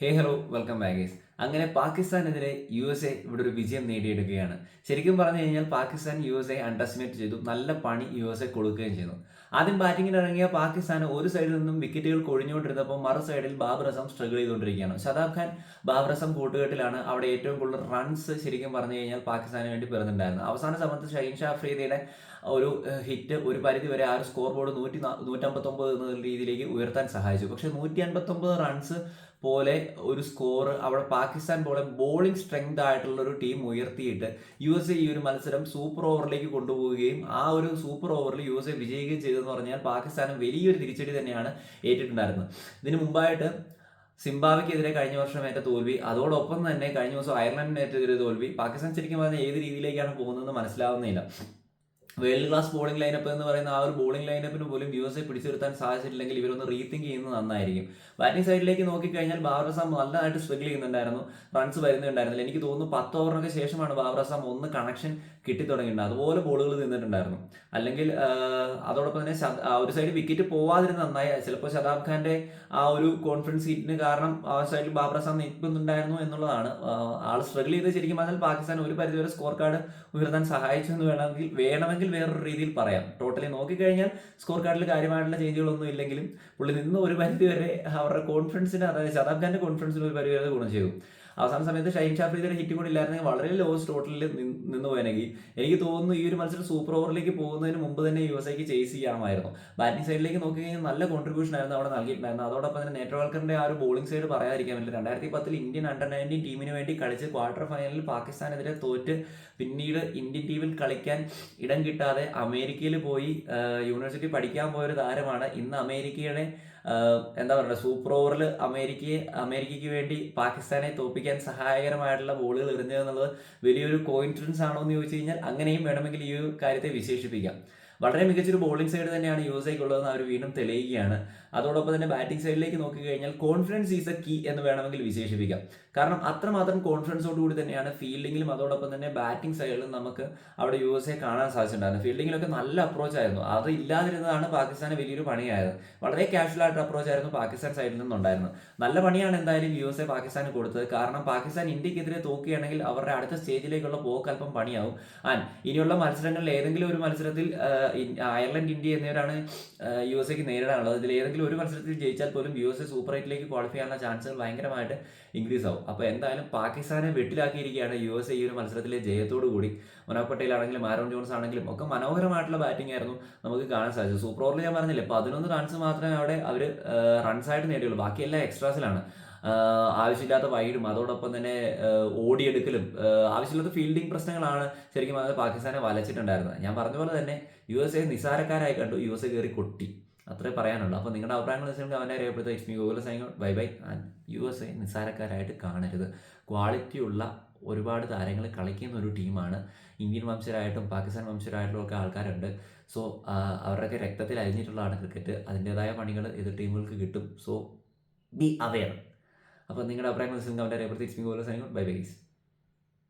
ഹേ hello welcome ബാഗേഴ്സ് അങ്ങനെ പാകിസ്ഥാനെതിരെ U S A ഇവിടെ ഒരു വിജയം നേടിയെടുക്കുകയാണ്. ശരിക്കും പറഞ്ഞു കഴിഞ്ഞാൽ Pakistan U S A underestimate ചെയ്തു. നല്ല പണി യു എസ് എ കൊടുക്കുകയും ചെയ്തു. ആദ്യം ബാറ്റിംഗിൽ ഇറങ്ങിയ പാകിസ്ഥാൻ ഒരു സൈഡിൽ നിന്നും വിക്കറ്റുകൾ കൊഴിഞ്ഞുകൊണ്ടിരുന്നപ്പോൾ മറു സൈഡിൽ ബാബർ അസം സ്ട്രഗിൾ ചെയ്തുകൊണ്ടിരിക്കുകയാണ്. ഷതാബ് ഖാൻ ബാബർ അസം കൂട്ടുകെട്ടിലാണ് അവിടെ ഏറ്റവും കൂടുതൽ റൺസ് ശരിക്കും പറഞ്ഞു കഴിഞ്ഞാൽ പാകിസ്ഥാന് വേണ്ടി പിറന്നിട്ടുണ്ടായിരുന്നു അവസാന സമയത്ത് ഷഹീൻ ഷാ അഫ്രീദിയുടെ ഒരു ഹിറ്റ് ഒരു പരിധി വരെ ആ ഒരു സ്കോർ ബോർഡ് നൂറ്റി നൂറ്റമ്പത്തൊമ്പത് എന്ന രീതിയിലേക്ക് ഉയർത്താൻ സഹായിച്ചു. പക്ഷേ നൂറ്റി അൻപത്തൊമ്പത് റൺസ് പോലെ ഒരു സ്കോർ അവിടെ പാകിസ്ഥാൻ പോലെ ബോളിംഗ് സ്ട്രെങ്ത് ആയിട്ടുള്ള ഒരു ടീം ഉയർത്തിയിട്ട് യു എസ് എ ഈ ഒരു മത്സരം സൂപ്പർ ഓവറിലേക്ക് കൊണ്ടുപോവുകയും ആ ഒരു സൂപ്പർ ഓവറിൽ യു എസ് എ വിജയിക്കുകയും ചെയ്തെന്ന് പറഞ്ഞാൽ പാകിസ്ഥാനും വലിയൊരു തിരിച്ചടി തന്നെയാണ് ഏറ്റിട്ടുണ്ടായിരുന്നത് ഇതിനു മുമ്പായിട്ട് സിംബാബ്വെക്കെതിരെ കഴിഞ്ഞ വർഷം ഏറ്റ തോൽവി അതോടൊപ്പം തന്നെ കഴിഞ്ഞ ദിവസം അയർലൻഡിനേറ്റെതിരെ തോൽവി പാകിസ്ഥാൻ ശരിക്കും പറഞ്ഞാൽ ഏത് രീതിയിലേക്കാണ് പോകുന്നതെന്ന് മനസ്സിലാവുന്നില്ല. വേൾഡ് ക്ലാസ് ബോളിംഗ് ലൈനപ്പ് എന്ന് പറയുന്ന ആ ഒരു ബോളിംഗ് ലൈനപ്പിന് പോലും എ പിടിച്ചു നിർത്താൻ സാധിച്ചിട്ടില്ലെങ്കിൽ ഇവരൊന്ന് റീതിങ്ക് ചെയ്യുന്നത് നന്നായിരിക്കും. ബാറ്റിംഗ് സൈഡിലേക്ക് നോക്കിക്കഴിഞ്ഞാൽ ബാബർ അസാം നല്ലതായിട്ട് സ്ട്രഗിൾ ചെയ്യുന്നുണ്ടായിരുന്നു. റൺസ് വരുന്നുണ്ടായിരുന്നില്ല. എനിക്ക് തോന്നുന്നു പത്ത് ഓവറിനൊക്കെ ശേഷമാണ് ബാബർ അസാം ഒന്ന് കണക്ഷൻ കിട്ടിത്തുടങ്ങിയിട്ടുണ്ട് അതുപോലെ ബോളുകൾ നിന്നിട്ടുണ്ടായിരുന്നു. അല്ലെങ്കിൽ അതോടൊപ്പം തന്നെ ഒരു സൈഡ് വിക്കറ്റ് പോവാതിരുന്ന നന്നായി. ചിലപ്പോൾ ശതാബ് ഖാന്റെ ആ ഒരു കോൺഫിഡൻസ് സീറ്റിന് കാരണം ആ സൈഡിൽ ബാബർ അസാം നിൽക്കുന്നുണ്ടായിരുന്നു എന്നുള്ളതാണ്. ആൾ സ്ട്രഗിൾ ചെയ്ത് ശരിക്കും പറഞ്ഞാൽ പാകിസ്ഥാൻ ഒരു പരിധിവരെ സ്കോർ കാർഡ് ഉയർത്താൻ സഹായിച്ചു എന്ന് വേണമെങ്കിൽ വേണമെങ്കിൽ വേറൊരു രീതിയിൽ പറയാം. ടോട്ടലി നോക്കിക്കഴിഞ്ഞാൽ സ്കോർ കാർഡിൽ കാര്യമായിട്ടുള്ള ചേഞ്ചുകളൊന്നും ഇല്ലെങ്കിലും പുള്ളി നിന്ന് ഒരു പരിധി വരെ അവരുടെ കോൺഫിഡൻസിന് അതായത് ശതാബ് ഖാന്റെ കോൺഫിഡൻസിന് ഒരു പരിധി വരെ ഗുണം ചെയ്തു. അവസാന സമയത്ത് ഷൈൻ ഷാഫ്രീദിയുടെ ഹിറ്റ് കൂടി ഇല്ലായിരുന്നെങ്കിൽ വളരെ ലോസ് ടോട്ടലിൽ നിന്ന് പോയെങ്കിൽ എനിക്ക് തോന്നുന്നു ഈ ഒരു മത്സരം സൂപ്പർ ഓവറിലേക്ക് പോകുന്നതിന് മുമ്പ് തന്നെ യു എസ് ഐക്ക് ചേസ് ചെയ്യാമായിരുന്നു. ബാറ്റിംഗ് സൈഡിലേക്ക് നോക്കി കഴിഞ്ഞാൽ നല്ല കോൺട്രിബ്യൂഷൻ ആയിരുന്നു അവിടെ നൽകിയിട്ടുണ്ടായിരുന്നു അതോടൊപ്പം തന്നെ നെറ്റ്വർക്കറിന്റെ ആ ഒരു ബോളിംഗ് സൈഡ് പറയാതിരിക്കാൻ പറ്റില്ല. രണ്ടായിരത്തി പത്തിൽ ഇന്ത്യൻ അണ്ടർ നയന്റീൻ ടീമിന് വേണ്ടി കളിച്ച് ക്വാർട്ടർ ഫൈനലിൽ പാകിസ്ഥാനെതിരെ തോറ്റ് പിന്നീട് ഇന്ത്യൻ ടീമിൽ കളിക്കാൻ ഇടം കിട്ടാതെ അമേരിക്കയിൽ പോയി യൂണിവേഴ്സിറ്റി പഠിക്കാൻ പോയൊരു താരമാണ് ഇന്ന് അമേരിക്കയുടെ എന്താ പറയുക സൂപ്പർ ഓവറിൽ അമേരിക്കയെ അമേരിക്കയ്ക്ക് വേണ്ടി പാകിസ്ഥാനെ തോപ്പിക്കാൻ സഹായകരമായിട്ടുള്ള ബോളുകൾ എറിഞ്ഞത് വലിയൊരു കോയിൻസിഡൻസ് ആണോ എന്ന് ചോദിച്ചു കഴിഞ്ഞാൽ അങ്ങനെയും വേണമെങ്കിൽ ഈ കാര്യത്തെ വിശേഷിപ്പിക്കാം. വളരെ മികച്ചൊരു ബോളിംഗ് സൈഡ് തന്നെയാണ് യു എസ് അവർ വീണ്ടും തെളിയുകയാണ് അതോടൊപ്പം തന്നെ ബാറ്റിംഗ് സൈഡിലേക്ക് നോക്കി കഴിഞ്ഞാൽ കോൺഫിഡൻസ് ഈസ് എ കീ എന്ന് വേണമെങ്കിൽ വിശേഷിപ്പിക്കാം. കാരണം അത്രമാത്രം കോൺഫിഡൻസോട് കൂടി തന്നെയാണ് ഫീൽഡിങ്ങിലും അതോടൊപ്പം തന്നെ ബാറ്റിംഗ് സൈഡിലും നമുക്ക് അവിടെ യു എസ് എ കാണാൻ സാധിച്ചിട്ടുണ്ടായിരുന്നു ഫീൽഡിങ്ങിലൊക്കെ നല്ല അപ്രോച്ച് ആയിരുന്നു. അത് ഇല്ലാതിരുന്നതാണ് പാകിസ്ഥാന് വലിയൊരു പണിയായത്. വളരെ കാഷ്വൽ ആയിട്ട് അപ്രോച്ച് ആയിരുന്നു പാകിസ്ഥാൻ സൈഡിൽ നിന്നുണ്ടായിരുന്നു നല്ല പണിയാണ് എന്തായാലും യു എസ് എ പാകിസ്ഥാന് കൊടുത്തത്. കാരണം പാകിസ്ഥാൻ ഇന്ത്യക്കെതിരെ തോക്കുകയാണെങ്കിൽ അവരുടെ അടുത്ത സ്റ്റേജിലേക്കുള്ള പോക്കൽപ്പം പണിയാവും. ആൻഡ് ഇനിയുള്ള മത്സരങ്ങളിൽ ഏതെങ്കിലും ഒരു മത്സരത്തിൽ അയർലൻഡ് ഇന്ത്യ എന്നിവരാണ് യു എസ് എക്ക് നേരിടാനുള്ളത്. ഇതിൽ ഏതെങ്കിലും ഒരു മത്സരത്തിൽ ജയിച്ചാൽ പോലും യു എസ് എ സൂപ്പർ എയ്റ്റിലേക്ക് ക്വാളിഫൈ ചെയ്യാനുള്ള ചാൻസുകൾ ഭയങ്കരമായിട്ട് ഇൻക്രീസ് ആവും. അപ്പോൾ എന്തായാലും പാകിസ്ഥാനെ വെട്ടിലാക്കിയിരിക്കുകയാണ് യു എസ് എ ഈ ഒരു മത്സരത്തിലെ ജയത്തോടു കൂടി. മനോഹ് പട്ടേൽ ആണെങ്കിലും ആരോൺ ജോൺസ് ആണെങ്കിലും ഒക്കെ മനോഹരമായിട്ടുള്ള ബാറ്റിംഗ് ആയിരുന്നു നമുക്ക് കാണാൻ സാധിച്ചു സൂപ്പർ ഓവറിൽ ഞാൻ പറഞ്ഞില്ലേ പതിനൊന്ന് റൺസ് മാത്രമേ അവിടെ അവർ റൺസായിട്ട് നേടിയുള്ളൂ. ബാക്കിയെല്ലാം എക്സ്ട്രാസിലാണ് ആവശ്യമില്ലാത്ത വൈഡും അതോടൊപ്പം തന്നെ ഓടിയെടുക്കലും ആവശ്യമില്ലാത്ത ഫീൽഡിംഗ് പ്രശ്നങ്ങളാണ് ശരിക്കും അത് പാകിസ്ഥാനെ വലച്ചിട്ടുണ്ടായിരുന്നത്. ഞാൻ പറഞ്ഞ പോലെ തന്നെ യു എസ് എ നിസാരക്കാരായി കണ്ടു. യു എസ് എ കയറി കൊട്ടി. അത്രേ പറയാനുള്ളൂ. അപ്പോൾ നിങ്ങളുടെ അഭിപ്രായങ്ങൾ വെച്ചിട്ടുണ്ടെങ്കിൽ അവനെ അറിയപ്പെടുത്തുക Lakshmi Gokula sign bye bye and U S A നിസ്സാരക്കാരായിട്ട് കാണരുത്. ക്വാളിറ്റിയുള്ള ഒരുപാട് താരങ്ങൾ കളിക്കുന്ന ഒരു ടീമാണ് ഇന്ത്യൻ വംശരായിട്ടും പാകിസ്ഥാൻ വംശരായിട്ടും ഒക്കെ ആൾക്കാരുണ്ട്. സോ അവരുടെയൊക്കെ രക്തത്തിൽ അരിഞ്ഞിട്ടുള്ളതാണ് ക്രിക്കറ്റ്. അതിന്റെതായ പണികൾ എതിർ ടീമുകൾക്ക് കിട്ടും. സോ ബി അവെയർ അപ്പോൾ നിങ്ങളുടെ അഭിപ്രായങ്ങൾ എച്ച് പോലെ ബൈ ബൈ